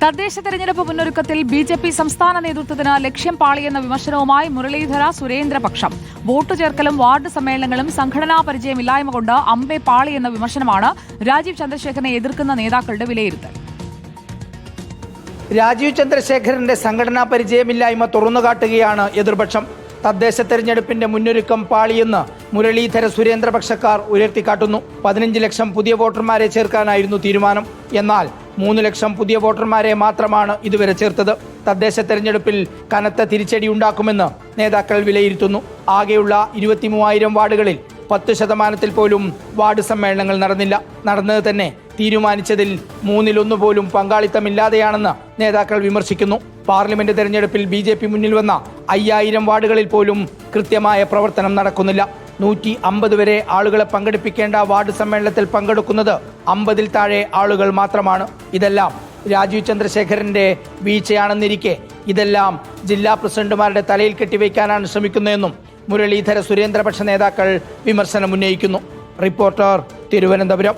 തദ്ദേശ തെരഞ്ഞെടുപ്പ് മുന്നൊരുക്കത്തിൽ B J P സംസ്ഥാന നേതൃത്വത്തിന് ലക്ഷ്യം പാളിയെന്ന വിമർശനവുമായി മുരളീധര സുരേന്ദ്രപക്ഷം. വോട്ട് ചേർക്കലും വാർഡ് സമ്മേളനങ്ങളും സംഘടനാ പരിചയമില്ലായ്മ കൊണ്ട് അമ്പെ പാളിയെന്ന വിമർശനമാണ് രാജീവ് ചന്ദ്രശേഖരനെ എതിർക്കുന്ന നേതാക്കളുടെ വിലയിരുത്തൽ. രാജീവ് ചന്ദ്രശേഖരന്റെ സംഘടനാ പരിചയമില്ലായ്മ തുറന്നുകാട്ടുകയാണ് എതിർപക്ഷം. തദ്ദേശ തെരഞ്ഞെടുപ്പിന്റെ മുന്നൊരുക്കം പാളിയെന്ന് മുരളീധര സുരേന്ദ്രപക്ഷക്കാർ ഉയർത്തിക്കാട്ടുന്നു. പതിനഞ്ച് ലക്ഷം പുതിയ വോട്ടർമാരെ ചേർക്കാനായിരുന്നു തീരുമാനം. എന്നാൽ മൂന്ന് ലക്ഷം പുതിയ വോട്ടർമാരെ മാത്രമാണ് ഇതുവരെ ചേർത്തത്. തദ്ദേശ തെരഞ്ഞെടുപ്പിൽ കനത്ത തിരിച്ചടി ഉണ്ടാക്കുമെന്ന് നേതാക്കൾ വിലയിരുത്തുന്നു. ആകെയുള്ള ഇരുപത്തിമൂവായിരം വാർഡുകളിൽ പത്ത് ശതമാനത്തിൽ പോലും വാർഡ് സമ്മേളനങ്ങൾ നടന്നില്ല. നടന്നത് തന്നെ തീരുമാനിച്ചതിൽ മൂന്നിലൊന്നു പോലും പങ്കാളിത്തമില്ലാതെയാണെന്ന് നേതാക്കൾ വിമർശിക്കുന്നു. പാർലമെന്റ് തെരഞ്ഞെടുപ്പിൽ ബി ജെ പി മുന്നിൽ വന്ന അയ്യായിരം വാർഡുകളിൽ പോലും കൃത്യമായ പ്രവർത്തനം നടക്കുന്നില്ല. നൂറ്റി അമ്പത് വരെ ആളുകളെ പങ്കെടുപ്പിക്കേണ്ട വാർഡ് സമ്മേളനത്തിൽ പങ്കെടുക്കുന്നത് അമ്പതിൽ താഴെ ആളുകൾ മാത്രമാണ്. ഇതെല്ലാം രാജീവ് ചന്ദ്രശേഖരന്റെ വീഴ്ചയാണെന്നിരിക്കെ ഇതെല്ലാം ജില്ലാ പ്രസിഡന്റുമാരുടെ തലയിൽ കെട്ടിവയ്ക്കാനാണ് ശ്രമിക്കുന്നതെന്നും മുരളീധര സുരേന്ദ്രപക്ഷ നേതാക്കൾ വിമർശനം ഉന്നയിക്കുന്നു റിപ്പോർട്ടർ തിരുവനന്തപുരം.